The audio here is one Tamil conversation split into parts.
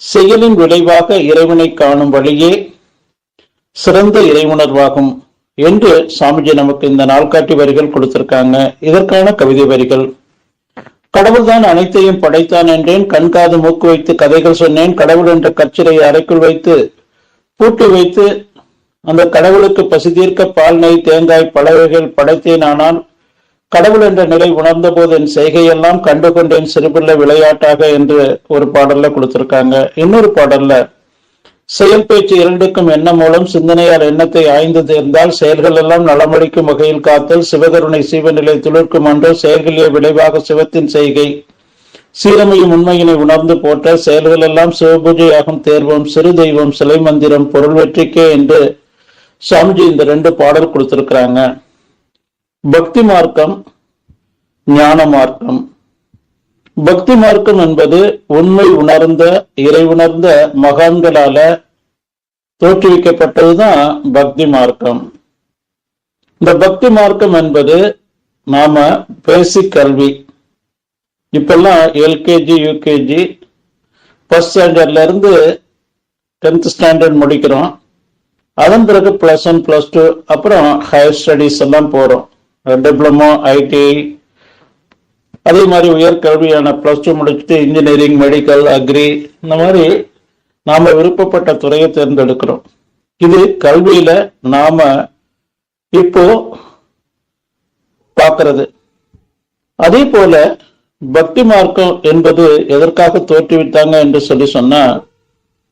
செயலின் விளைவாக இறைவனை காணும் வழியே சிறந்த இறைவுணர்வாகும் என்று சாமிஜி நமக்கு இந்த நாள்காட்டி வரிகள் கொடுத்திருக்காங்க. இதற்கான கவிதை வரிகள். கடவுள்தான் அனைத்தையும் படைத்தான் என்றேன் கண்காது மூக்கு வைத்து கதைகள் சொன்னேன் கடவுள் என்ற கச்சிரையை அறைக்குள் வைத்து பூட்டி வைத்து அந்த கடவுளுக்கு பசி தீர்க்க பால் நெய் தேங்காய் பல வகைகள் படைத்தேன். ஆனால் கடவுள் என்ற நிலை உணர்ந்த போது என் செய்கையெல்லாம் கண்டு கொண்டேன் சிறுபிள்ளை விளையாட்டாக என்று ஒரு பாடல்ல கொடுத்திருக்காங்க. இன்னொரு பாடல்ல செயல் பேச்சு இரண்டுக்கும் எண்ணம் மூலம் சிந்தனையால் எண்ணத்தை ஆய்ந்து தேர்ந்தால் செயல்கள் எல்லாம் நலமளிக்கும் வகையில் காத்தல் சிவகருணை சீவநிலை துளிர்க்கும் அன்றோ செயல்களே விளைவாக சிவத்தின் செய்கை. சீரமையும் உண்மையினை உணர்ந்து போற்ற செயல்கள் எல்லாம் சிவபூஜையாகும் தேர்வோம் சிறு தெய்வம் சிலை மந்திரம் பொருள் வெற்றிக்கே என்று சாமிஜி இந்த ரெண்டு பாடல் கொடுத்திருக்கிறாங்க. பக்தி மார்க்கம் ஞான மார்க்கம். பக்தி மார்க்கம் என்பது உண்மை உணர்ந்த இறை உணர்ந்த மகான்களால தோற்றுவிக்கப்பட்டதுதான் பக்தி மார்க்கம். இந்த பக்தி மார்க்கம் என்பது நாம பேசிக் கல்வி. இப்பெல்லாம் எல்கேஜி யூகேஜி ஃபர்ஸ்ட் ஸ்டாண்டர்ட்ல இருந்து டென்த் ஸ்டாண்டர்ட் முடிக்கிறோம். அதன் பிறகு பிளஸ் ஒன் பிளஸ் டூ அப்புறம் ஹையர் ஸ்டடீஸ் எல்லாம் போறோம். டிப்ளமோ ஐடி அதே மாதிரி உயர்கல்வியான பிளஸ் டூ முடிச்சுட்டு இன்ஜினியரிங் மெடிக்கல் அக்ரி இந்த மாதிரி நாம விருப்பப்பட்ட துறையை தேர்ந்தெடுக்கிறோம். இது கல்வியில நாம இப்போ பார்க்கறது. அதே போல பக்தி மார்க்கம் என்பது எதற்காக தோற்றுவித்தாங்க என்று சொல்லி சொன்னா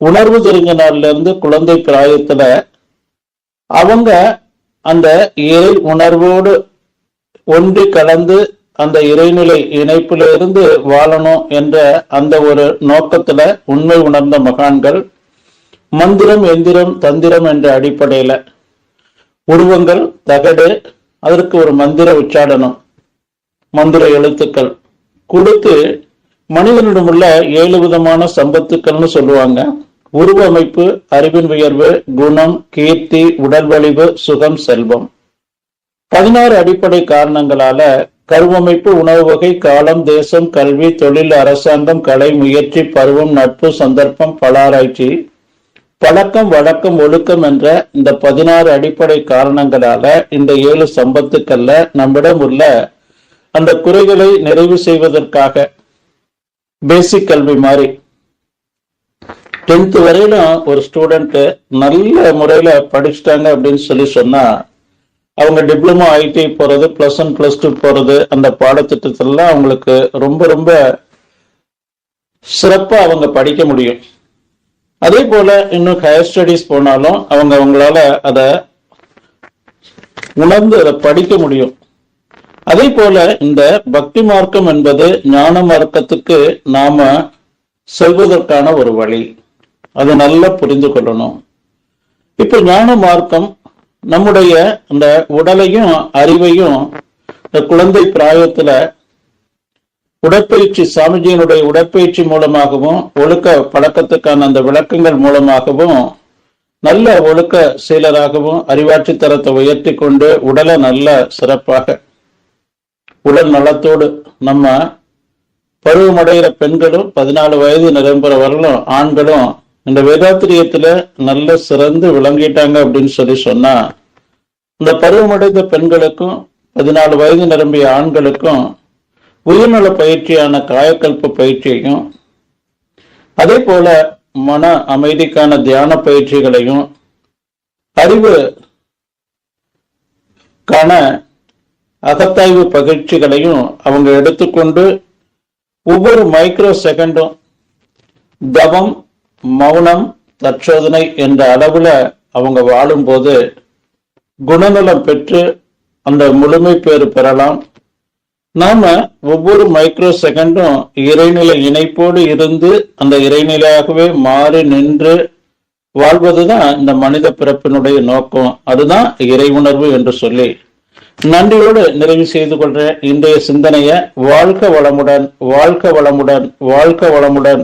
உணர்வு தெரிஞ்ச நாள்ல இருந்து குழந்தை பிராயத்துல அவங்க அந்த இறை உணர்வோடு ஒன்றி கலந்து அந்த இறைநிலை இணைப்பில இருந்து வாழணும் என்ற அந்த ஒரு நோக்கத்துல உண்மை உணர்ந்த மகான்கள் மந்திரம் எந்திரம் தந்திரம் என்ற அடிப்படையில உருவங்கள் தகடு அதற்கு ஒரு மந்திர உச்சாடனம் மந்திர எழுத்துக்கள். கொடுத்து மனிதனிடம் உள்ள ஏழு விதமான சம்பத்துக்கள்னு சொல்லுவாங்க. உருவமைப்பு அறிவின் உயர்வு குணம் கீர்த்தி உடல் வலிவு சுகம் செல்வம். பதினாறு அடிப்படை காரணங்களால கருவமைப்பு உணவு வகை காலம் தேசம் கல்வி தொழில் அரசாங்கம் கலை முயற்சி பருவம் நட்பு சந்தர்ப்பம் பலாராய்ச்சி. பழக்கம் வழக்கம் ஒழுக்கம் என்ற இந்த பதினாறு அடிப்படை காரணங்களால இந்த ஏழு சம்பத்துக்கள்ல நம்மிடம் உள்ள அந்த குறைகளை நிறைவு செய்வதற்காக பேசிக் கல்வி மாதிரி டென்த் வரையிலும் ஒரு ஸ்டூடெண்ட் நல்ல முறையில படிச்சுட்டாங்க அப்படின்னு சொல்லி சொன்னா அவங்க டிப்ளமோ ஐடி போறது பிளஸ் ஒன் பிளஸ் டூ போறது அந்த பாடத்திட்டத்திலாம் அவங்களுக்கு ரொம்ப ரொம்ப சிறப்பா அவங்க படிக்க முடியும். அதே போல இன்னும் ஹையர் ஸ்டடீஸ் போனாலும் அவங்க அவங்களால அதை உணர்ந்து அதை படிக்க முடியும். அதே போல இந்த பக்தி மார்க்கம் என்பது ஞான மார்க்கத்துக்கு நாம செல்வதற்கான ஒரு வழி. அதை நல்லா புரிந்து கொள்ளணும். இப்ப ஞான மார்க்கம் நம்முடைய அந்த உடலையும் அறிவையும் இந்த குழந்தை பிராயத்துல உடற்பயிற்சி சாமிஜியினுடைய உடற்பயிற்சி மூலமாகவும் ஒழுக்க பழக்கத்துக்கான அந்த விளக்கங்கள் மூலமாகவும் நல்ல ஒழுக்க செயலராகவும் அறிவாட்சி தரத்தை உயர்த்தி கொண்டு உடலை நல்ல சிறப்பாக உடல் நலத்தோடு நம்ம பருவமடைகிற பெண்களும் பதினாலு வயது நிரம்புறவர்களும் வரலும் ஆண்களும் இந்த வேதாத்திரியத்துல நல்ல சிறந்து விளங்கிட்டாங்க அப்படின்னு சொல்லி சொன்னா இந்த பருவமடைந்த பெண்களுக்கும் பதினாலு வயது நிரம்பிய ஆண்களுக்கும் உயிர்நல பயிற்சியான காயக்கல்ப பயிற்சியையும் அதே போல மன அமைதிக்கான தியான பயிற்சிகளையும் அறிவு காண அகத்தாய்வு பயிற்சிகளையும் அவங்க எடுத்துக்கொண்டு ஒவ்வொரு மைக்ரோ செகண்டும் தவம் மௌனம் தற்சோதனை என்ற அளவுல அவங்க வாழும்போது குணநலம் பெற்று அந்த முழுமை பேறு பெறலாம். நாம ஒவ்வொரு மைக்ரோ செகண்டும் இறைநிலை இணைப்போடு இருந்து அந்த இறைநிலையாகவே மாறி நின்று வாழ்வதுதான் இந்த மனித பிறப்பினுடைய நோக்கம். அதுதான் இறை உணர்வு என்று சொல்லி நன்றியோடு நிறைவு செய்து கொள்ற இன்றைய சிந்தனைய வாழ்க வளமுடன் வாழ்க வளமுடன் வாழ்க வளமுடன்.